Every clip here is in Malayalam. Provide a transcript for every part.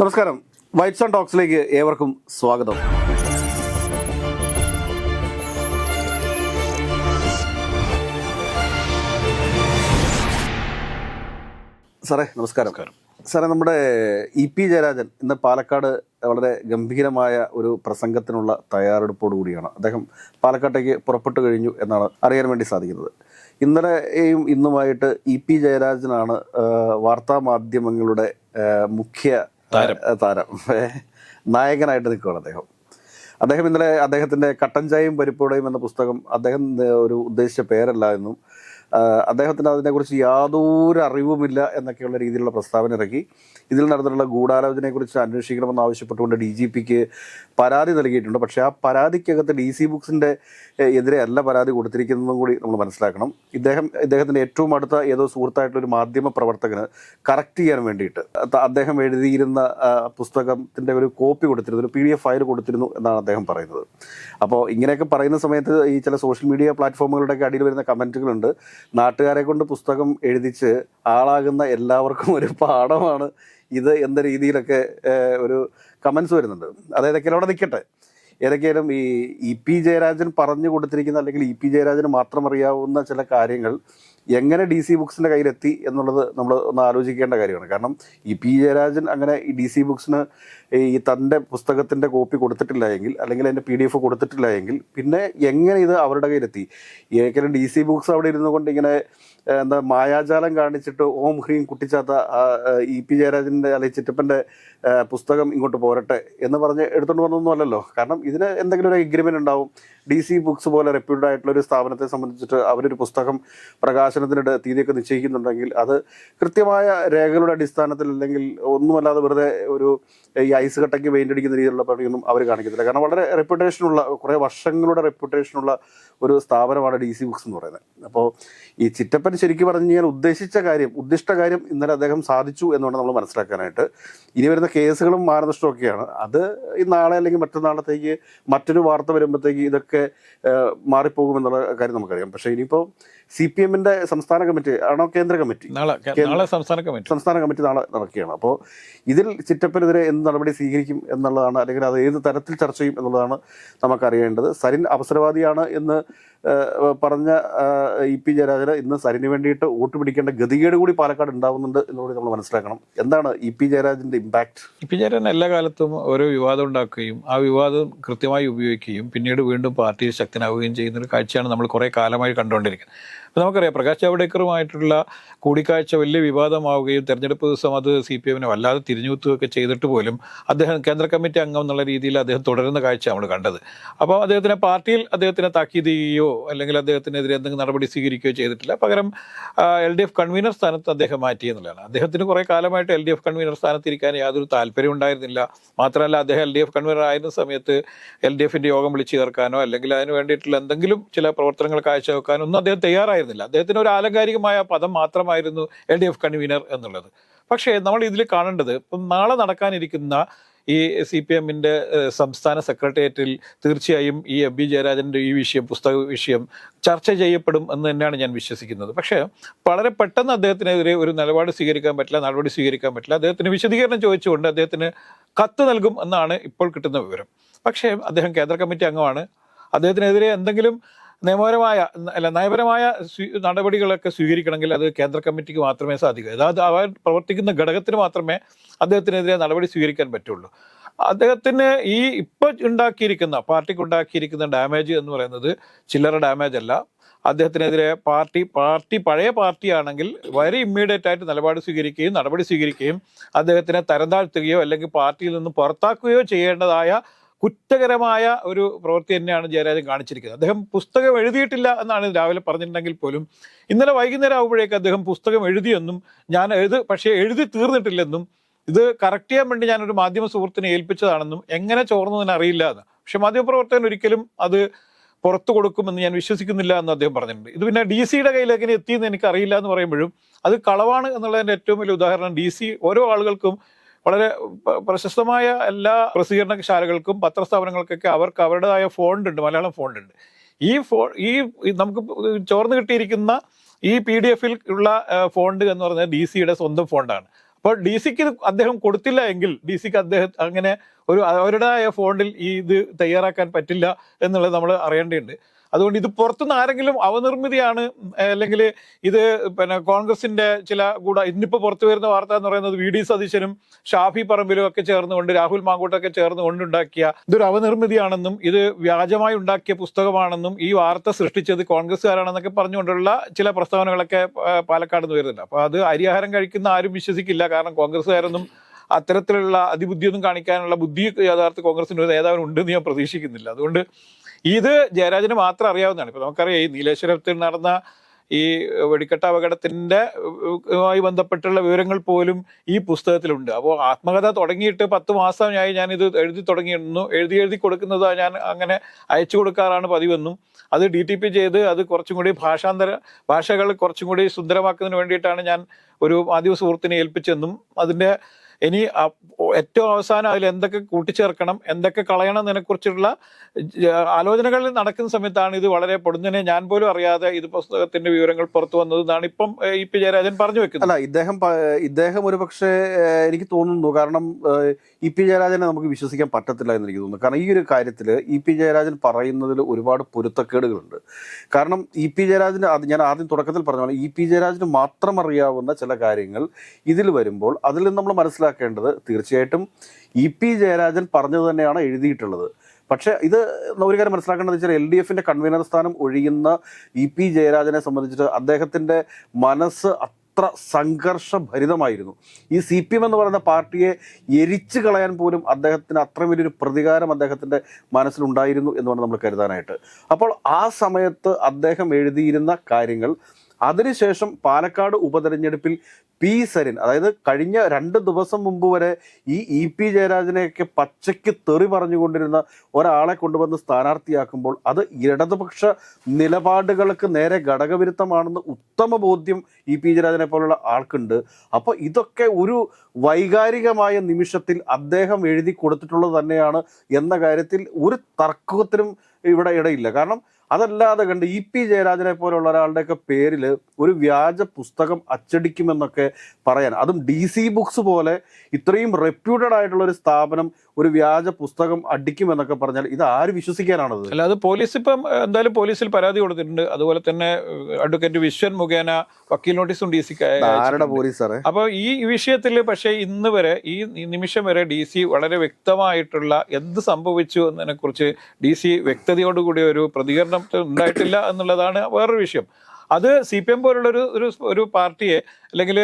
നമസ്കാരം. വൈറ്റ്സ് ആൻഡ് ടോക്സിലേക്ക് ഏവർക്കും സ്വാഗതം. സാറേ നമസ്കാരം. സാറേ നമ്മുടെ ഇ പി ജയരാജൻ ഇന്ന് പാലക്കാട് വളരെ ഗംഭീരമായ ഒരു പ്രസംഗത്തിനുള്ള തയ്യാറെടുപ്പോടു കൂടിയാണ്. അദ്ദേഹം പാലക്കാട്ടേക്ക് പുറപ്പെട്ടു കഴിഞ്ഞു എന്നാണ് അറിയാൻ വേണ്ടി സാധിക്കുന്നത്. ഇന്നലെയും ഇന്നുമായിട്ട് ഇ പി ജയരാജനാണ് വാർത്താമാധ്യമങ്ങളുടെ വാർത്താ മാധ്യമങ്ങളുടെ മുഖ്യ താരം. നായകനായിട്ട് നിൽക്കുകയാണ് അദ്ദേഹം അദ്ദേഹം ഇന്നലെ അദ്ദേഹത്തിന്റെ കട്ടൻ ചായയും പരിപ്പുടയും എന്ന പുസ്തകം അദ്ദേഹം ഒരു ഉദ്ദേശിച്ച പേരല്ല എന്നും അദ്ദേഹത്തിന് അതിനെക്കുറിച്ച് യാതൊരു അറിവുമില്ല എന്നൊക്കെയുള്ള രീതിയിലുള്ള പ്രസ്താവന ഇറക്കി. ഇതിൽ നടന്നിട്ടുള്ള ഗൂഢാലോചനയെക്കുറിച്ച് അന്വേഷിക്കണമെന്ന് ആവശ്യപ്പെട്ടുകൊണ്ട് ഡി ജി പിക്ക് പരാതി നൽകിയിട്ടുണ്ട്. പക്ഷേ ആ പരാതിക്കകത്ത് ഡി സി ബുക്സിന്റെ എതിരെ അല്ല പരാതി കൊടുത്തിരിക്കുന്നതും കൂടി നമ്മൾ മനസ്സിലാക്കണം. ഇദ്ദേഹം ഇദ്ദേഹത്തിന്റെ ഏറ്റവും അടുത്ത ഏതോ സുഹൃത്തായിട്ടുള്ള ഒരു മാധ്യമ പ്രവർത്തകന് കറക്റ്റ് ചെയ്യാൻ വേണ്ടിയിട്ട് അദ്ദേഹം എഴുതിയിരുന്ന പുസ്തകത്തിന്റെ ഒരു കോപ്പി കൊടുത്തിരുന്നു ഒരു പി ഡി എഫ് ഫയൽ കൊടുത്തിരുന്നു എന്നാണ് അദ്ദേഹം പറയുന്നത്. അപ്പോൾ ഇങ്ങനെയൊക്കെ പറയുന്ന സമയത്ത് ഈ ചില സോഷ്യൽ മീഡിയ പ്ലാറ്റ്ഫോമുകളുടെയൊക്കെ അടിയിൽ വരുന്ന കമന്റുകളുണ്ട്. നാട്ടുകാരെ കൊണ്ട് പുസ്തകം എഴുതിച്ച് ആളാകുന്ന എല്ലാവർക്കും ഒരു പാഠമാണ് ഇത് എന്ന രീതിയിലൊക്കെ ഒരു കമൻസ് വരുന്നുണ്ട്. അതായത് കിലോടെ നിൽക്കട്ടെ. ഏതൊക്കെയാലും ഈ ഇ പി ജയരാജൻ പറഞ്ഞു കൊടുത്തിരിക്കുന്ന അല്ലെങ്കിൽ ഇ പി ജയരാജന് മാത്രം അറിയാവുന്ന ചില കാര്യങ്ങൾ എങ്ങനെ ഡി സി ബുക്സിന്റെ കയ്യിലെത്തി എന്നുള്ളത് നമ്മൾ ഒന്ന് ആലോചിക്കേണ്ട കാര്യമാണ്. കാരണം ഇ പി ജയരാജൻ അങ്ങനെ ഈ ഡി സി ബുക്സിന് ഈ തന്റെ പുസ്തകത്തിന്റെ കോപ്പി കൊടുത്തിട്ടില്ല എങ്കിൽ അല്ലെങ്കിൽ അതിന്റെ പി ഡി എഫ് കൊടുത്തിട്ടില്ല എങ്കിൽ പിന്നെ എങ്ങനെ ഇത് അവരുടെ കയ്യിലെത്തി? ഏക്കലും ഡി സി ബുക്സ് അവിടെ ഇരുന്നുകൊണ്ട് ഇങ്ങനെ എന്താ മായാജാലം കാണിച്ചിട്ട് ഓം ഹ്രീം കുട്ടിച്ചാത്ത ഇ പി ജയരാജന്റെ അല്ലെങ്കിൽ ചിറ്റപ്പന്റെ പുസ്തകം ഇങ്ങോട്ട് പോരട്ടെ എന്ന് പറഞ്ഞ് എടുത്തുകൊണ്ട് വന്നൊന്നുമല്ലല്ലോ കാരണം ഇതിന് എന്തെങ്കിലും ഒരു എഗ്രിമെന്റ് ഉണ്ടാവും. ഡി സി ബുക്സ് പോലെ റെപ്യൂട്ടഡ് ആയിട്ടുള്ള ഒരു സ്ഥാപനത്തെ സംബന്ധിച്ചിട്ട് അവരൊരു പുസ്തകം പ്രകാശനത്തിനിടെ തീയതിയൊക്കെ നിശ്ചയിക്കുന്നുണ്ടെങ്കിൽ അത് കൃത്യമായ രേഖകളുടെ അടിസ്ഥാനത്തിൽ അല്ലെങ്കിൽ ഒന്നുമല്ലാതെ വെറുതെ ഒരു ഈ ഐസ് കട്ടയ്ക്ക് അടിക്കുന്ന രീതിയിലുള്ള പണിയൊന്നും അവർ കാണിക്കത്തില്ല. കാരണം വളരെ റെപ്യൂട്ടേഷനുള്ള കുറേ വർഷങ്ങളുടെ റെപ്യൂട്ടേഷനുള്ള ഒരു സ്ഥാപനമാണ് ഡി സി ബുക്സ് എന്ന് പറയുന്നത്. അപ്പോൾ ഈ ചിറ്റപ്പൻ ശരിക്കും പറഞ്ഞു കഴിഞ്ഞാൽ ഉദ്ദേശിച്ച കാര്യം ഉദ്ദിഷ്ട കാര്യം ഇന്നലെ അദ്ദേഹം സാധിച്ചു എന്നാണ് നമ്മൾ മനസ്സിലാക്കാനായിട്ട്. ഇനി വരുന്ന കേസുകളും മാനനഷ്ടമൊക്കെയാണ് അത് ഈ നാളെ അല്ലെങ്കിൽ മറ്റന്നാളത്തേക്ക് മറ്റൊരു വാർത്ത വരുമ്പോഴത്തേക്ക് ഇതൊക്കെ ഏഹ്, മാറിപ്പോകുമെന്നുള്ള കാര്യം നമുക്കറിയാം. പക്ഷേ ഇനിയിപ്പോൾ സി പി എമ്മിന്റെ സംസ്ഥാന കമ്മിറ്റി ആണോ കേന്ദ്ര കമ്മിറ്റി? നാളെ സംസ്ഥാന കമ്മിറ്റി. സംസ്ഥാന കമ്മിറ്റി നാളെ നടക്കുകയാണ്. അപ്പോൾ ഇതിൽ ചിറ്റപ്പനെതിരെ എന്ത് നടപടി സ്വീകരിക്കും എന്നുള്ളതാണ് അല്ലെങ്കിൽ അത് ഏത് തരത്തിൽ ചർച്ച ചെയ്യും എന്നുള്ളതാണ് നമുക്കറിയേണ്ടത്. സരിൻ അവസരവാദിയാണ് എന്ന് പറഞ്ഞ ഇ പി ജയരാജന് ഇന്ന് സരിന് വേണ്ടിയിട്ട് വോട്ട് പിടിക്കേണ്ട ഗതികേട് കൂടി പാലക്കാട് ഉണ്ടാവുന്നുണ്ട് എന്നുകൂടി നമ്മൾ മനസ്സിലാക്കണം. എന്താണ് ഇ പി ജയരാജന്റെ ഇമ്പാക്ട് ഇ പി ജയരാജൻ എല്ലാ കാലത്തും ഓരോ വിവാദം ഉണ്ടാക്കുകയും ആ വിവാദം കൃത്യമായി ഉപയോഗിക്കുകയും പിന്നീട് വീണ്ടും പാർട്ടിയിൽ ശക്തനാവുകയും ചെയ്യുന്ന ഒരു കാഴ്ചയാണ് നമ്മൾ കുറേ കാലമായി കണ്ടുകൊണ്ടിരിക്കുന്നത്. അപ്പോൾ നമുക്കറിയാം പ്രകാശ് ജാവ്ഡേക്കറുമായിട്ടുള്ള കൂടിക്കാഴ്ച വലിയ വിവാദമാവുകയും തെരഞ്ഞെടുപ്പ് ദിവസം അത് സി പി എമ്മിനെ വല്ലാതെ തിരിഞ്ഞുകുത്തുകയൊക്കെ ചെയ്തിട്ട് പോലും അദ്ദേഹം കേന്ദ്ര കമ്മിറ്റി അംഗം എന്നുള്ള രീതിയിൽ അദ്ദേഹം തുടരുന്ന കാഴ്ച നമ്മൾ കണ്ടത്. അപ്പോൾ അദ്ദേഹത്തിനെ പാർട്ടിയിൽ അദ്ദേഹത്തിനെ താക്കീത് ചെയ്യുകയോ അല്ലെങ്കിൽ അദ്ദേഹത്തിനെതിരെ എന്തെങ്കിലും നടപടി സ്വീകരിക്കുകയോ ചെയ്തിട്ടില്ല. പകരം എൽ ഡി എഫ് കൺവീനർ സ്ഥാനത്ത് അദ്ദേഹം മാറ്റി എന്നുള്ളതാണ്. അദ്ദേഹത്തിന് കുറേ കാലമായിട്ട് എൽ ഡി എഫ് കൺവീനർ സ്ഥാനത്തിരിക്കാൻ യാതൊരു താല്പര്യം ഉണ്ടായിരുന്നില്ല. മാത്രമല്ല അദ്ദേഹം എൽ ഡി എഫ് കൺവീനർ ആയിരുന്ന സമയത്ത് എൽ ഡി എഫിന്റെ യോഗം വിളിച്ചു ചേർക്കാനോ അല്ലെങ്കിൽ അതിന് വേണ്ടിയിട്ടുള്ള എന്തെങ്കിലും ചില പ്രവർത്തനങ്ങൾ കാഴ്ചവെക്കാനോ ഒന്നും അദ്ദേഹം തയ്യാറായിരുന്നില്ല അദ്ദേഹത്തിന് ഒരു ആലങ്കാരികമായ പദം മാത്രമായിരുന്നു എൽ ഡി എഫ് കൺവീനർ എന്നുള്ളത്. പക്ഷേ നമ്മൾ ഇതിൽ കാണേണ്ടത് ഇപ്പം നാളെ നടക്കാനിരിക്കുന്ന ഈ സി പി എമ്മിന്റെ സംസ്ഥാന സെക്രട്ടേറിയറ്റിൽ തീർച്ചയായും ഈ എം ബി ജയരാജന്റെ ഈ വിഷയം പുസ്തക വിഷയം ചർച്ച ചെയ്യപ്പെടും എന്ന് തന്നെയാണ് ഞാൻ വിശ്വസിക്കുന്നത്. പക്ഷേ വളരെ പെട്ടെന്ന് അദ്ദേഹത്തിനെതിരെ ഒരു നിലപാട് സ്വീകരിക്കാൻ പറ്റില്ല നടപടി സ്വീകരിക്കാൻ പറ്റില്ല. അദ്ദേഹത്തിന് വിശദീകരണം ചോദിച്ചുകൊണ്ട് അദ്ദേഹത്തിന് കത്ത് നൽകും എന്നാണ് ഇപ്പോൾ കിട്ടുന്ന വിവരം. പക്ഷേ അദ്ദേഹം കേന്ദ്ര കമ്മിറ്റി അംഗമാണ്. അദ്ദേഹത്തിനെതിരെ എന്തെങ്കിലും നിയമപരമായ അല്ല നയപരമായ നടപടികളൊക്കെ സ്വീകരിക്കണമെങ്കിൽ അത് കേന്ദ്ര കമ്മിറ്റിക്ക് മാത്രമേ സാധിക്കൂ. അതായത് അവർ പ്രവർത്തിക്കുന്ന ഘടകത്തിന് മാത്രമേ അദ്ദേഹത്തിനെതിരെ നടപടി സ്വീകരിക്കാൻ പറ്റുള്ളൂ. അദ്ദേഹത്തിന് ഈ ഇപ്പോൾ ഉണ്ടാക്കിയിരിക്കുന്ന പാർട്ടിക്ക് ഉണ്ടാക്കിയിരിക്കുന്ന ഡാമേജ് എന്ന് പറയുന്നത് ചില്ലറ ഡാമേജ് അല്ല അദ്ദേഹത്തിനെതിരെ പാർട്ടി പാർട്ടി പഴയ പാർട്ടിയാണെങ്കിൽ വളരെ ഇമ്മീഡിയറ്റ് ആയിട്ട് നിലപാട് സ്വീകരിക്കുകയും നടപടി സ്വീകരിക്കുകയും അദ്ദേഹത്തിനെ തരം താഴ്ത്തുകയോ അല്ലെങ്കിൽ പാർട്ടിയിൽ നിന്ന് പുറത്താക്കുകയോ ചെയ്യേണ്ടതായ കുറ്റകരമായ ഒരു പ്രവൃത്തി തന്നെയാണ് ജയരാജൻ കാണിച്ചിരിക്കുന്നത്. അദ്ദേഹം പുസ്തകം എഴുതിയിട്ടില്ല എന്നാണ് രാവിലെ പറഞ്ഞിട്ടുണ്ടെങ്കിൽ പോലും ഇന്നലെ വൈകുന്നേരം ആകുമ്പോഴേക്ക് അദ്ദേഹം പുസ്തകം എഴുതിയെന്നും ഞാൻ എഴുത് പക്ഷേ എഴുതി തീർന്നിട്ടില്ലെന്നും ഇത് കറക്റ്റ് ചെയ്യാൻ വേണ്ടി ഞാനൊരു മാധ്യമ സുഹൃത്തിനെ ഏൽപ്പിച്ചതാണെന്നും എങ്ങനെ ചോർന്നതിന് അറിയില്ല എന്ന്. പക്ഷെ മാധ്യമപ്രവർത്തകൻ ഒരിക്കലും അത് പുറത്തു കൊടുക്കുമെന്ന് ഞാൻ വിശ്വസിക്കുന്നില്ല എന്ന് അദ്ദേഹം പറഞ്ഞിട്ടുണ്ട്. ഇത് പിന്നെ ഡി സിയുടെ എങ്ങനെ എത്തിയെന്ന് എനിക്ക് അറിയില്ല എന്ന് പറയുമ്പോഴും അത് കളവാണ് എന്നുള്ളതിന്റെ ഏറ്റവും വലിയ ഉദാഹരണം ഡി സി ഓരോ ആളുകൾക്കും വളരെ പ്രശസ്തമായ എല്ലാ പ്രസിദ്ധീകരണശാലകൾക്കും പത്രസ്ഥാപനങ്ങൾക്കൊക്കെ അവർക്ക് അവരുടേതായ ഫോണ്ട് ഉണ്ട് മലയാളം ഫോണ്ട് ഉണ്ട് ഈ ഫോ ഈ നമുക്ക് ചോർന്ന് കിട്ടിയിരിക്കുന്ന ഈ പി ഡി എഫിൽ ഉള്ള ഫോണ്ട് എന്ന് പറഞ്ഞാൽ ഡി സിയുടെ സ്വന്തം ഫോണ്ടാണ്. അപ്പോൾ ഡി സിക്ക് അദ്ദേഹം കൊടുത്തില്ല എങ്കിൽ ഡി സിക്ക് അദ്ദേഹം അങ്ങനെ ഒരു അവരുടേതായ ഫോണ്ടിൽ ഈ ഇത് തയ്യാറാക്കാൻ പറ്റില്ല എന്നുള്ളത് നമ്മൾ അറിയേണ്ടതുണ്ട്. അതുകൊണ്ട് ഇത് പുറത്തുനിന്ന് ആരെങ്കിലും അവനിർമ്മിതിയാണ് അല്ലെങ്കിൽ ഇത് പിന്നെ കോൺഗ്രസിന്റെ ചില കൂടെ ഇന്നിപ്പോൾ പുറത്തു വരുന്ന വാർത്ത എന്ന് പറയുന്നത് വി ഡി സതീശനും ഷാഫി പറമ്പിലും ഒക്കെ ചേർന്നുകൊണ്ട് രാഹുൽ മാങ്കൂട്ടൊക്കെ ചേർന്നുകൊണ്ട് ഉണ്ടാക്കിയ ഇതൊരു അവനിർമ്മിതിയാണെന്നും ഇത് വ്യാജമായി ഉണ്ടാക്കിയ പുസ്തകമാണെന്നും ഈ വാർത്ത സൃഷ്ടിച്ചത് കോൺഗ്രസ്സുകാരാണെന്നൊക്കെ പറഞ്ഞുകൊണ്ടുള്ള ചില പ്രസ്താവനകളൊക്കെ പാലക്കാട് നിന്ന് വരുന്നുണ്ട്. അപ്പൊ അത് അരിയാഹാരം കഴിക്കുന്ന ആരും വിശ്വസിക്കില്ല. കാരണം കോൺഗ്രസ്സുകാരൊന്നും അത്തരത്തിലുള്ള അതിബുദ്ധിയൊന്നും കാണിക്കാനുള്ള ബുദ്ധി യഥാർത്ഥ കോൺഗ്രസിന് ഒരു നേതാവിനുണ്ടെന്ന് ഞാൻ പ്രതീക്ഷിക്കുന്നില്ല. അതുകൊണ്ട് ഇത് ജയരാജന് മാത്രം അറിയാവുന്നതാണ്. ഇപ്പൊ നമുക്കറിയാം ഈ നീലേശ്വരത്തിൽ നടന്ന ഈ വെടിക്കെട്ട് അപകടത്തിന്റെ മായി ബന്ധപ്പെട്ടുള്ള വിവരങ്ങൾ പോലും ഈ പുസ്തകത്തിലുണ്ട്. അപ്പോൾ ആത്മകഥ തുടങ്ങിയിട്ട് പത്ത് മാസമായി ഞാൻ ഇത് എഴുതി തുടങ്ങിയിരുന്നു. എഴുതി എഴുതി കൊടുക്കുന്നത് ഞാൻ അങ്ങനെ അയച്ചു കൊടുക്കാറാണ് പതിവെന്നും അത് ഡി ടി പി ചെയ്ത് അത് കുറച്ചും കൂടി ഭാഷാന്തര ഭാഷകൾ കുറച്ചും കൂടി സുന്ദരമാക്കുന്നതിന് വേണ്ടിയിട്ടാണ് ഞാൻ ഒരു മാധ്യമ സുഹൃത്തിനെ ഏൽപ്പിച്ചെന്നും അതിന്റെ ഇനി ഏറ്റവും അവസാനം അതിൽ എന്തൊക്കെ കൂട്ടിച്ചേർക്കണം എന്തൊക്കെ കളയണം എന്നതിനെക്കുറിച്ചുള്ള ആലോചനകളിൽ നടക്കുന്ന സമയത്താണ് ഇത് വളരെ പൊടുന്നതിനെ ഞാൻ പോലും അറിയാതെ ഇത് പുസ്തകത്തിന്റെ വിവരങ്ങൾ പുറത്തു വന്നത് എന്നാണ് ഇപ്പം ഇ പി ജയരാജൻ പറഞ്ഞു വെക്കുന്നത്. അല്ല ഇദ്ദേഹം ഇദ്ദേഹം ഒരു പക്ഷേ എനിക്ക് തോന്നുന്നു കാരണം ഇ പി ജയരാജനെ നമുക്ക് വിശ്വസിക്കാൻ പറ്റത്തില്ല എന്ന് എനിക്ക് തോന്നുന്നു. കാരണം ഈ ഒരു കാര്യത്തിൽ ഇ പി ജയരാജൻ പറയുന്നതിൽ ഒരുപാട് പൊരുത്തക്കേടുകളുണ്ട്. കാരണം ഇ പി ജയരാജന് അത് ഞാൻ ആദ്യം തുടക്കത്തിൽ പറഞ്ഞ പോലെ ഇ പി ജയരാജന് മാത്രം അറിയാവുന്ന ചില കാര്യങ്ങൾ ഇതിൽ വരുമ്പോൾ അതിൽ നമ്മൾ മനസ്സിലാക്കേണ്ടത് തീർച്ചയായിട്ടും ഇ പി ജയരാജൻ പറഞ്ഞത് തന്നെയാണ് എഴുതിയിട്ടുള്ളത്. പക്ഷേ ഇത് ഒരു കാര്യം മനസ്സിലാക്കേണ്ടത് വെച്ചാൽ എൽ ഡി എഫിന്റെ കൺവീനർ സ്ഥാനം ഒഴിയുന്ന ഇ പി ജയരാജനെ സംബന്ധിച്ചിട്ട് അദ്ദേഹത്തിന്റെ മനസ്സ് അത്ര സംഘർഷഭരിതമായിരുന്നു. ഈ സി പി എം എന്ന് പറയുന്ന പാർട്ടിയെ എരിച്ചു കളയാൻ പോലും അദ്ദേഹത്തിന് അത്ര വലിയൊരു പ്രതികാരം അദ്ദേഹത്തിന്റെ മനസ്സിലുണ്ടായിരുന്നു എന്ന് വേണം നമ്മൾ കരുതാനായിട്ട്. അപ്പോൾ ആ സമയത്ത് അദ്ദേഹം എഴുതിയിരുന്ന കാര്യങ്ങൾ അതിനുശേഷം പാലക്കാട് ഉപതെരഞ്ഞെടുപ്പിൽ പി സരിൻ അതായത് കഴിഞ്ഞ രണ്ട് ദിവസം മുമ്പ് വരെ ഈ ഇ പി ജയരാജനെയൊക്കെ പച്ചയ്ക്ക് തെറി പറഞ്ഞുകൊണ്ടിരുന്ന ഒരാളെ കൊണ്ടുവന്ന് സ്ഥാനാർത്ഥിയാക്കുമ്പോൾ അത് ഇടതുപക്ഷ നിലപാടുകൾക്ക് നേരെ ഘടകവിരുദ്ധമാണെന്ന് ഉത്തമ ബോധ്യം ഇ പി ജയരാജനെ പോലുള്ള ആൾക്കുണ്ട്. അപ്പോൾ ഇതൊക്കെ ഒരു വൈകാരികമായ നിമിഷത്തിൽ അദ്ദേഹം എഴുതി കൊടുത്തിട്ടുള്ളത് തന്നെയാണ് എന്ന കാര്യത്തിൽ ഒരു തർക്കത്തിനും ഇവിടെ ഇടയില്ല. കാരണം അതല്ലാതെ കണ്ട് ഇ പി ജയരാജനെ പോലുള്ള ഒരാളുടെയൊക്കെ പേരിൽ ഒരു വ്യാജ പുസ്തകം അച്ചടിക്കുമെന്നൊക്കെ പറയാൻ അതും ഡി സി ബുക്സ് പോലെ ഇത്രയും റെപ്യൂട്ടഡ് ആയിട്ടുള്ള ഒരു സ്ഥാപനം ഒരു വ്യാജ പുസ്തകം അടിക്കുമെന്നൊക്കെ പറഞ്ഞാൽ ഇത് ആര് വിശ്വസിക്കാനാണത്? അല്ല അത് പോലീസ് ഇപ്പം എന്തായാലും പോലീസിൽ പരാതി കൊടുത്തിട്ടുണ്ട്. അതുപോലെ തന്നെ അഡ്വക്കേറ്റ് വിശ്വൻ മുഖേന വക്കീൽ നോട്ടീസും ഡി സിക്ക് അപ്പൊ പോലീസ് സാറേ. അപ്പോൾ ഈ വിഷയത്തിൽ പക്ഷേ ഇന്ന് വരെ ഈ നിമിഷം വരെ ഡി സി വളരെ വ്യക്തമായിട്ടുള്ള എന്ത് സംഭവിച്ചു എന്നതിനെ കുറിച്ച് ഡി സി വ്യക്തതയോടുകൂടി ഒരു പ്രതികരണം ഉണ്ടായിട്ടില്ല എന്നുള്ളതാണ് വേറൊരു വിഷയം. അത് സി പി എം പോലുള്ള ഒരു ഒരു പാർട്ടിയെ അല്ലെങ്കിൽ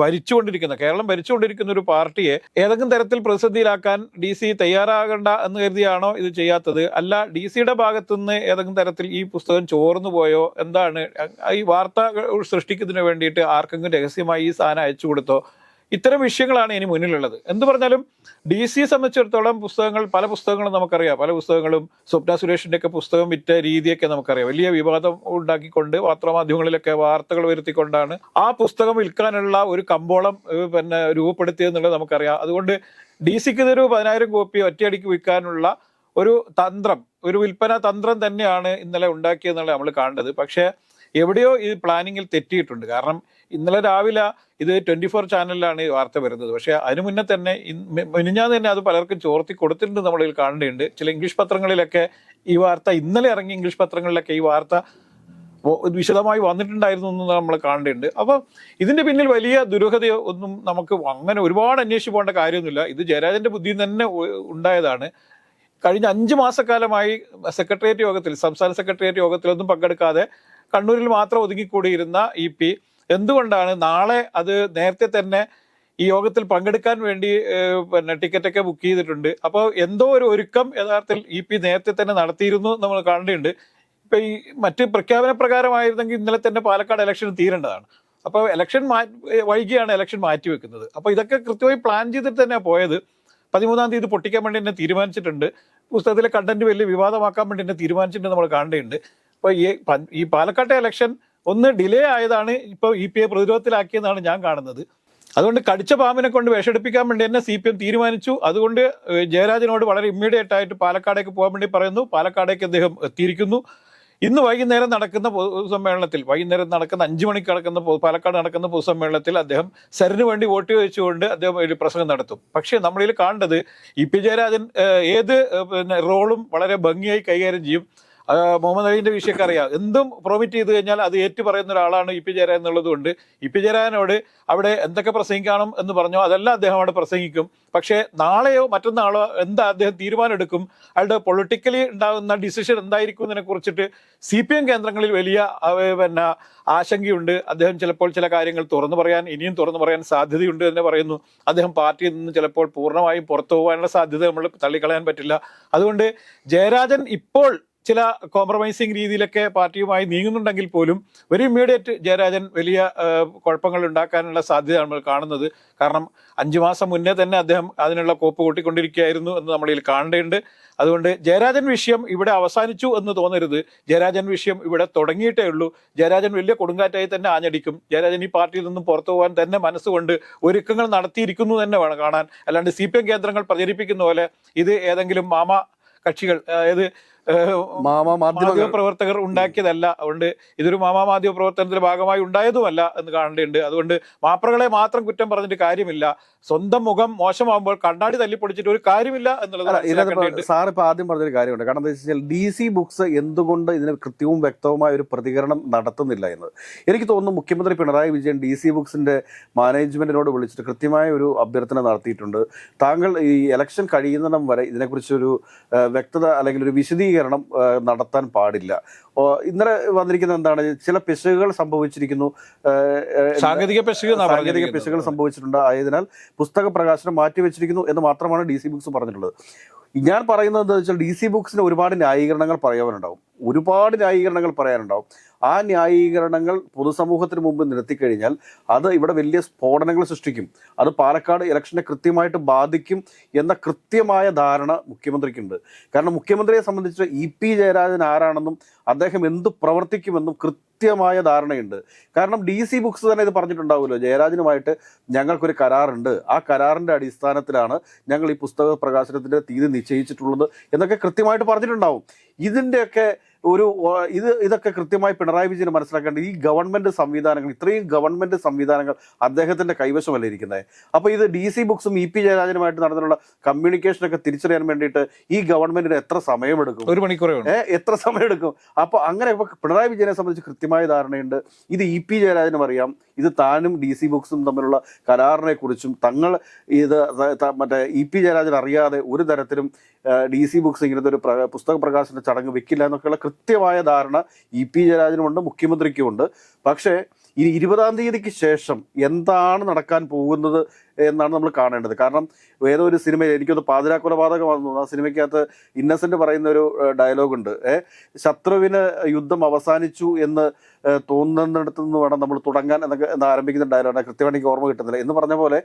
ഭരിച്ചുകൊണ്ടിരിക്കുന്ന കേരളം ഭരിച്ചുകൊണ്ടിരിക്കുന്ന ഒരു പാർട്ടിയെ ഏതെങ്കിലും തരത്തിൽ പ്രതിസന്ധിയിലാക്കാൻ ഡി സി തയ്യാറാകണ്ട എന്ന് കരുതിയാണോ ഇത് ചെയ്യാത്തത്? അല്ല ഡി സിയുടെ ഭാഗത്തുനിന്ന് ഏതെങ്കിലും തരത്തിൽ ഈ പുസ്തകം ചോർന്നു പോയോ? എന്താണ്? ഈ വാർത്ത സൃഷ്ടിക്കുന്നതിന് വേണ്ടിയിട്ട് ആർക്കെങ്കിലും രഹസ്യമായി ഈ സാധനം അയച്ചു കൊടുത്തോ? ഇത്തരം വിഷയങ്ങളാണ് ഇനി മുന്നിലുള്ളത്. എന്ത് പറഞ്ഞാലും ഡി സിയെ സംബന്ധിച്ചിടത്തോളം പുസ്തകങ്ങൾ പല പുസ്തകങ്ങളും നമുക്കറിയാം. പല പുസ്തകങ്ങളും സ്വപ്ന സുരേഷിന്റെ ഒക്കെ പുസ്തകം വിറ്റ രീതിയൊക്കെ നമുക്കറിയാം. വലിയ വിവാദം ഉണ്ടാക്കിക്കൊണ്ട് പത്രമാധ്യമങ്ങളിലൊക്കെ വാർത്തകൾ വരുത്തിക്കൊണ്ടാണ് ആ പുസ്തകം വിൽക്കാനുള്ള ഒരു കമ്പോളം പിന്നെ പിന്നെ രൂപപ്പെടുത്തിയെന്നുള്ളത് നമുക്കറിയാം. അതുകൊണ്ട് ഡി സിക്ക് ഇതൊരു പതിനായിരം കോപ്പി ഒറ്റയടിക്ക് വിൽക്കാനുള്ള ഒരു തന്ത്രം ഒരു വിൽപ്പന തന്ത്രം തന്നെയാണ് ഇന്നലെ ഉണ്ടാക്കിയെന്നുള്ളത് നമ്മൾ കാണേണ്ടത് പക്ഷേ എവിടെയോ ഈ പ്ലാനിങ്ങിൽ തെറ്റിയിട്ടുണ്ട്. കാരണം ഇന്നലെ രാവിലെ ഇത് ട്വന്റി ഫോർ ചാനലിലാണ് ഈ വാർത്ത വരുന്നത്. പക്ഷേ അതിനു മുന്നേ തന്നെ മിനിഞ്ഞാന്ന് തന്നെ അത് പലർക്കും ചോർത്തി കൊടുത്തിട്ടുണ്ട് നമ്മളിൽ കാണേണ്ടതുണ്ട് ചില ഇംഗ്ലീഷ് പത്രങ്ങളിലൊക്കെ ഈ വാർത്ത ഇന്നലെ ഇറങ്ങിയ ഇംഗ്ലീഷ് പത്രങ്ങളിലൊക്കെ ഈ വാർത്ത വിശദമായി വന്നിട്ടുണ്ടായിരുന്നു എന്ന് നമ്മൾ കാണേണ്ടതുണ്ട് അപ്പോൾ ഇതിന്റെ പിന്നിൽ വലിയ ദുരൂഹതയോ ഒന്നും നമുക്ക് അങ്ങനെ ഒരുപാട് അന്വേഷിച്ച് പോകേണ്ട കാര്യമൊന്നുമില്ല. ഇത് ജയരാജന്റെ ബുദ്ധിയിൽ തന്നെ ഉണ്ടായതാണ്. കഴിഞ്ഞ അഞ്ച് മാസക്കാലമായി സെക്രട്ടേറിയറ്റ് യോഗത്തിൽ സംസ്ഥാന സെക്രട്ടേറിയറ്റ് യോഗത്തിലൊന്നും പങ്കെടുക്കാതെ കണ്ണൂരിൽ മാത്രം ഒതുങ്ങിക്കൂടിയിരുന്ന ഇ പി. എന്തുകൊണ്ടാണ് നാളെ അത് നേരത്തെ തന്നെ ഈ യോഗത്തിൽ പങ്കെടുക്കാൻ വേണ്ടി പിന്നെ ടിക്കറ്റൊക്കെ ബുക്ക് ചെയ്തിട്ടുണ്ട്. അപ്പോൾ എന്തോ ഒരു ഒരുക്കം യഥാർത്ഥത്തിൽ ഇ പി നേരത്തെ തന്നെ നടത്തിയിരുന്നു നമ്മൾ കാണേണ്ടതുണ്ട് ഇപ്പൊ ഈ മറ്റ് പ്രഖ്യാപന പ്രകാരമായിരുന്നെങ്കിൽ ഇന്നലെ തന്നെ പാലക്കാട് ഇലക്ഷൻ തീരേണ്ടതാണ്. അപ്പോൾ ഇലക്ഷൻ മാ വൈകിയാണ് ഇലക്ഷൻ മാറ്റി വെക്കുന്നത്. അപ്പോൾ ഇതൊക്കെ കൃത്യമായി പ്ലാൻ ചെയ്തിട്ട് തന്നെ പോയത്. പതിമൂന്നാം തീയതി പൊട്ടിക്കാൻ വേണ്ടി തന്നെ തീരുമാനിച്ചിട്ടുണ്ട്. പുസ്തകത്തിലെ കണ്ടന്റ് വലിയ വിവാദമാക്കാൻ വേണ്ടി തന്നെ തീരുമാനിച്ചിട്ടുണ്ട് നമ്മൾ കാണേണ്ടതുണ്ട് അപ്പോൾ ഈ ഈ പാലക്കാട്ടെ ഇലക്ഷൻ ഒന്ന് ഡിലേ ആയതാണ് ഇപ്പോൾ ഇ പി എ പ്രതിരോധത്തിലാക്കിയെന്നാണ് ഞാൻ കാണുന്നത്. അതുകൊണ്ട് കടിച്ച പാമ്പിനെ കൊണ്ട് വിഷടിപ്പിക്കാൻ വേണ്ടി തന്നെ സി പി എം തീരുമാനിച്ചു. അതുകൊണ്ട് ജയരാജനോട് വളരെ ഇമ്മീഡിയറ്റ് ആയിട്ട് പാലക്കാടേക്ക് പോകാൻ വേണ്ടി പറയുന്നു. പാലക്കാടേക്ക് അദ്ദേഹം എത്തിയിരിക്കുന്നു. ഇന്ന് വൈകുന്നേരം നടക്കുന്ന പൊതുസമ്മേളനത്തിൽ വൈകുന്നേരം നടക്കുന്ന അഞ്ചു മണിക്ക് നടക്കുന്ന പാലക്കാട് നടക്കുന്ന പൊതുസമ്മേളനത്തിൽ അദ്ദേഹം സരിന് വേണ്ടി വോട്ട് ചോദിച്ചുകൊണ്ട് അദ്ദേഹം ഒരു പ്രസംഗം നടത്തും. പക്ഷേ നമ്മളിൽ കാണേണ്ടത് ഇ പി ജയരാജൻ ഏത് റോളും വളരെ ഭംഗിയായി കൈകാര്യം ചെയ്യും. മുഹമ്മദ് അലീന്റെ വിഷയമൊക്കെ അറിയാം. എന്തും പ്രോമിറ്റ് ചെയ്ത് കഴിഞ്ഞാൽ അത് ഏറ്റു പറയുന്ന ഒരാളാണ് ഇ പി ജയരാജൻ എന്നുള്ളത് കൊണ്ട് ഇ പി ജയരാജനോട് അവിടെ എന്തൊക്കെ പ്രസംഗിക്കണം എന്ന് പറഞ്ഞോ അതെല്ലാം അദ്ദേഹം അവിടെ പ്രസംഗിക്കും. പക്ഷേ നാളെയോ മറ്റന്നാളോ എന്താ അദ്ദേഹം തീരുമാനം എടുക്കും അയാളുടെ പൊളിറ്റിക്കലി ഉണ്ടാകുന്ന ഡിസിഷൻ എന്തായിരിക്കും എന്നതിനെ കുറിച്ചിട്ട് സി പി എം കേന്ദ്രങ്ങളിൽ വലിയ പിന്നെ ആശങ്കയുണ്ട്. അദ്ദേഹം ചിലപ്പോൾ ചില കാര്യങ്ങൾ തുറന്നു പറയാൻ ഇനിയും തുറന്നു പറയാൻ സാധ്യതയുണ്ട് എന്ന് പറയുന്നു. അദ്ദേഹം പാർട്ടിയിൽ നിന്ന് ചിലപ്പോൾ പൂർണമായും പുറത്തു പോകാനുള്ള സാധ്യത നമ്മൾ തള്ളിക്കളയാൻ പറ്റില്ല. അതുകൊണ്ട് ജയരാജൻ ഇപ്പോൾ ചില കോംപ്രമൈസിങ് രീതിയിലൊക്കെ പാർട്ടിയുമായി നീങ്ങുന്നുണ്ടെങ്കിൽ പോലും ഒരു ഇമ്മീഡിയറ്റ് ജയരാജൻ വലിയ കുഴപ്പങ്ങൾ ഉണ്ടാക്കാനുള്ള സാധ്യത നമ്മൾ കാണുന്നത്. കാരണം അഞ്ചു മാസം മുന്നേ തന്നെ അദ്ദേഹം അതിനുള്ള കോപ്പ് കൂട്ടിക്കൊണ്ടിരിക്കുകയായിരുന്നു എന്ന് നമ്മളിൽ കാണേണ്ടതുണ്ട്. അതുകൊണ്ട് ജയരാജൻ വിഷയം ഇവിടെ അവസാനിച്ചു എന്ന് തോന്നരുത്. ജയരാജൻ വിഷയം ഇവിടെ തുടങ്ങിയിട്ടേ ഉള്ളൂ. ജയരാജൻ വലിയ കൊടുങ്കാറ്റായി തന്നെ ആഞ്ഞടിക്കും. ജയരാജൻ ഈ പാർട്ടിയിൽ നിന്നും പുറത്തു പോകാൻ തന്നെ മനസ്സുകൊണ്ട് ഒരുക്കങ്ങൾ നടത്തിയിരിക്കുന്നു തന്നെ വേണം കാണാൻ. അല്ലാണ്ട് സി കേന്ദ്രങ്ങൾ പ്രചരിപ്പിക്കുന്ന പോലെ ഇത് ഏതെങ്കിലും മാമ കക്ഷികൾ അതായത് മാധ്യമ പ്രവർത്തകർ ഉണ്ടാക്കിയതല്ല. അതുകൊണ്ട് ഇതൊരു മാമാ മാധ്യമ പ്രവർത്തനത്തിന്റെ ഭാഗമായി ഉണ്ടായതുമല്ല എന്ന് കാണേണ്ടതുണ്ട്. അതുകൊണ്ട് മാപ്രകളെ മാത്രം കുറ്റം പറഞ്ഞിട്ട് കാര്യമില്ല. സ്വന്തം മുഖം മോശമാകുമ്പോൾ കണ്ണാടി തല്ലിപ്പൊടിച്ചിട്ട് ഒരു കാര്യമില്ല എന്നുള്ളത് സാർ ഇപ്പൊ ആദ്യം പറഞ്ഞൊരു കാര്യമുണ്ട്. കാരണം എന്താ വെച്ചാൽ ഡി സി ബുക്സ് എന്തുകൊണ്ട് ഇതിന് കൃത്യവും വ്യക്തവുമായ ഒരു പ്രതികരണം നടത്തുന്നില്ല എന്ന് എനിക്ക് തോന്നുന്നു മുഖ്യമന്ത്രി പിണറായി വിജയൻ ഡി സി ബുക്സിന്റെ മാനേജ്മെന്റിനോട് വിളിച്ചിട്ട് കൃത്യമായ ഒരു അഭ്യർത്ഥന നടത്തിയിട്ടുണ്ട്. താങ്കൾ ഈ ഇലക്ഷൻ കഴിയുന്നിടം വരെ ഇതിനെക്കുറിച്ചൊരു വ്യക്തത അല്ലെങ്കിൽ ഒരു വിശദീകരണം നടത്താൻ പാടില്ല. ഇന്നലെ വന്നിരിക്കുന്നത് എന്താണ്? ചില പിശകുകൾ സംഭവിച്ചിരിക്കുന്നു. സാങ്കേതിക പിശക് സാങ്കേതിക പിശകൾ പിശകുകൾ സംഭവിച്ചിട്ടുണ്ട്. ആയതിനാൽ പുസ്തക പ്രകാശനം മാറ്റിവെച്ചിരിക്കുന്നു എന്ന് മാത്രമാണ് ഡി സി ബുക്സ് പറഞ്ഞിട്ടുള്ളത്. ഞാൻ പറയുന്നത് എന്താ വെച്ചാൽ ഡി സി ബുക്സിന് ഒരുപാട് ന്യായീകരണങ്ങൾ പറയാനുണ്ടാവും. ഒരുപാട് ന്യായീകരണങ്ങൾ പറയാനുണ്ടാവും. ആ ന്യായീകരണങ്ങൾ പൊതുസമൂഹത്തിന് മുമ്പ് നിർത്തിക്കഴിഞ്ഞാൽ അത് ഇവിടെ വലിയ സ്ഫോടനങ്ങൾ സൃഷ്ടിക്കും. അത് പാലക്കാട് ഇലക്ഷനെ കൃത്യമായിട്ട് ബാധിക്കും എന്ന കൃത്യമായ ധാരണ മുഖ്യമന്ത്രിക്കുണ്ട്. കാരണം മുഖ്യമന്ത്രിയെ സംബന്ധിച്ച് ഇ പി ജയരാജൻ ആരാണെന്നും അദ്ദേഹം എന്ത് പ്രവർത്തിക്കുമെന്നും കൃത്യമായ ധാരണയുണ്ട്. കാരണം ഡി സി ബുക്സ് തന്നെ ഇത് പറഞ്ഞിട്ടുണ്ടാവുമല്ലോ. ജയരാജനുമായിട്ട് ഞങ്ങൾക്കൊരു കരാറുണ്ട്. ആ കരാറിന്റെ അടിസ്ഥാനത്തിലാണ് ഞങ്ങൾ ഈ പുസ്തക പ്രകാശനത്തിന്റെ തീയതി നിശ്ചയിച്ചിട്ടുള്ളത് എന്നൊക്കെ കൃത്യമായിട്ട് പറഞ്ഞിട്ടുണ്ടാവും. ഇതിന്റെയൊക്കെ ഒരു ഇത് ഇതൊക്കെ കൃത്യമായി പിണറായി വിജയൻ മനസ്സിലാക്കേണ്ടത് ഈ ഗവൺമെന്റ് സംവിധാനങ്ങൾ ഇത്രയും ഗവൺമെന്റ് സംവിധാനങ്ങൾ അദ്ദേഹത്തിന്റെ കൈവശമല്ല ഇരിക്കുന്നത്? അപ്പോൾ ഇത് ഡി സി ബുക്സും ഇ പി ജയരാജനുമായിട്ട് നടന്നിട്ടുള്ള കമ്മ്യൂണിക്കേഷനൊക്കെ തിരിച്ചറിയാൻ വേണ്ടിയിട്ട് ഈ ഗവൺമെന്റിന് എത്ര സമയമെടുക്കും? ഒരു മണിക്കൂർ എത്ര സമയമെടുക്കും? അപ്പോൾ അങ്ങനെ ഇപ്പൊ പിണറായി വിജയനെ സംബന്ധിച്ച് കൃത്യമായ ധാരണയുണ്ട്. ഇത് ഇ പി ജയരാജനും അറിയാം. ഇത് താനും ഡി സി ബുക്സും തമ്മിലുള്ള കരാറിനെക്കുറിച്ചും തങ്ങൾ ഇത് മറ്റേ ഇ പി ജയരാജൻ അറിയാതെ ഒരു തരത്തിലും ഡി സി ബുക്സ് ഇങ്ങനത്തെ ഒരു പുസ്തക പ്രകാശന ചടങ്ങ് വെക്കില്ല എന്നൊക്കെയുള്ള കൃത്യമായ ധാരണ ഇ പി ജയരാജനുമുണ്ട് മുഖ്യമന്ത്രിക്കുമുണ്ട് പക്ഷേ ഈ ഇരുപതാം തീയതിക്ക് ശേഷം എന്താണ് നടക്കാൻ പോകുന്നത് എന്നാണ് നമ്മൾ കാണേണ്ടത്. കാരണം ഏതോ ഒരു സിനിമയിൽ എനിക്കൊന്ന് പാതിരാ കൊലപാതകം വന്നു. ആ സിനിമയ്ക്കകത്ത് ഇന്നസെന്റ് പറയുന്ന ഒരു ഡയലോഗുണ്ട് ഉണ്ട്. ശത്രുവിന് യുദ്ധം അവസാനിച്ചു എന്ന് തോന്നുന്നിടത്തു നിന്ന് വേണം നമ്മൾ തുടങ്ങാൻ എന്നൊക്കെ എന്ന് ആരംഭിക്കുന്ന ഡയലോഗാണ്. കൃത്യമായിട്ട് എനിക്ക് ഓർമ്മ കിട്ടുന്നില്ല. എന്ന് പറഞ്ഞ പോലെ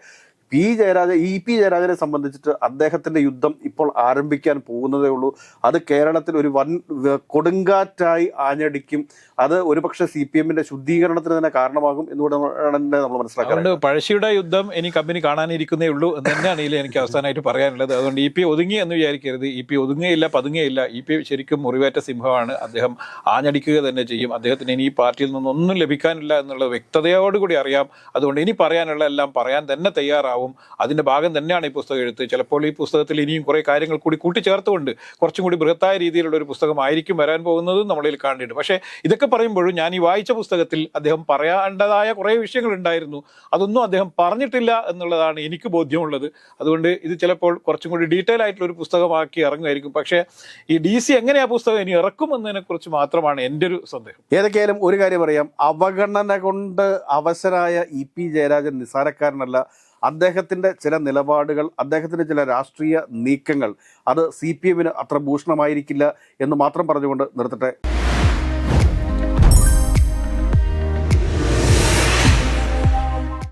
പി ജയരാജ ഇ പി ജയരാജനെ സംബന്ധിച്ചിട്ട് അദ്ദേഹത്തിന്റെ യുദ്ധം ഇപ്പോൾ ആരംഭിക്കാൻ പോകുന്നതേ ഉള്ളൂ. അത് കേരളത്തിൽ ഒരു വൻ കൊടുങ്കാറ്റായി ആഞ്ഞടിക്കും. അത് ഒരുപക്ഷെ സി പി എമ്മിന്റെ ശുദ്ധീകരണത്തിന് തന്നെ കാരണമാകും എന്നുകൂടെ നമ്മൾ മനസ്സിലാക്കുന്നത് പഴശ്ശിയുടെ യുദ്ധം ഇനി കമ്പനി കാണാനിരിക്കുന്നേ ഉള്ളൂ എന്ന് തന്നെയാണ് എനിക്ക് അവസാനമായിട്ട് പറയാനുള്ളത്. അതുകൊണ്ട് ഇ പി ഒതുങ്ങി എന്ന് വിചാരിക്കരുത്. ഇ പി ഒതുങ്ങുകയില്ല പതുങ്ങുകയില്ല ഇ പി ശരിക്കും മുറിവേറ്റ സിംഹമാണ്. അദ്ദേഹം ആഞ്ഞടിക്കുക തന്നെ ചെയ്യും. അദ്ദേഹത്തിന് ഇനി ഈ പാർട്ടിയിൽ നിന്നൊന്നും ലഭിക്കാനില്ല എന്നുള്ളത് വ്യക്തതയോടുകൂടി അറിയാം. അതുകൊണ്ട് ഇനി പറയാനുള്ള എല്ലാം പറയാൻ തന്നെ തയ്യാറാവും. അതിന്റെ ഭാഗം തന്നെയാണ് ഈ പുസ്തകം എഴുത്ത്. ചിലപ്പോൾ ഈ പുസ്തകത്തിൽ ഇനിയും കുറേ കാര്യങ്ങൾ കൂടി കൂട്ടിച്ചേർത്തുകൊണ്ട് കുറച്ചും കൂടി ബൃഹത്തായ രീതിയിലുള്ള ഒരു പുസ്തകമായിരിക്കും വരാൻ പോകുന്നതും നമ്മളിൽ കാണേണ്ടത് പക്ഷേ ഇതൊക്കെ പറയുമ്പോഴും ഞാൻ ഈ വായിച്ച പുസ്തകത്തിൽ അദ്ദേഹം പറയേണ്ടതായ കുറേ വിഷയങ്ങൾ ഉണ്ടായിരുന്നു. അതൊന്നും അദ്ദേഹം പറഞ്ഞിട്ടില്ല എന്നുള്ളതാണ് എനിക്ക് ബോധ്യമുള്ളത്. അതുകൊണ്ട് ഇത് ചിലപ്പോൾ കുറച്ചും കൂടി ഡീറ്റെയിൽ ആയിട്ടുള്ള ഒരു പുസ്തകമാക്കി ഇറങ്ങുമായിരിക്കും. പക്ഷേ ഈ ഡി സി എങ്ങനെ ആ പുസ്തകം ഇനി ഇറക്കും എന്നതിനെ കുറിച്ച് മാത്രമാണ് എന്റെ ഒരു സന്ദേഹം. ഏതൊക്കെയാലും ഒരു കാര്യം പറയാം അവഗണന കൊണ്ട് അവസരായ ഇ പി ജയരാജൻ നിസ്സാരക്കാരനല്ല അദ്ദേഹത്തിന്റെ ചില നിലപാടുകൾ അദ്ദേഹത്തിന്റെ ചില രാഷ്ട്രീയ നീക്കങ്ങൾ അത് സി പി എമ്മിന് അത്ര ഭൂഷണമായിരിക്കില്ല എന്ന് മാത്രം പറഞ്ഞുകൊണ്ട് നിർത്തട്ടെ.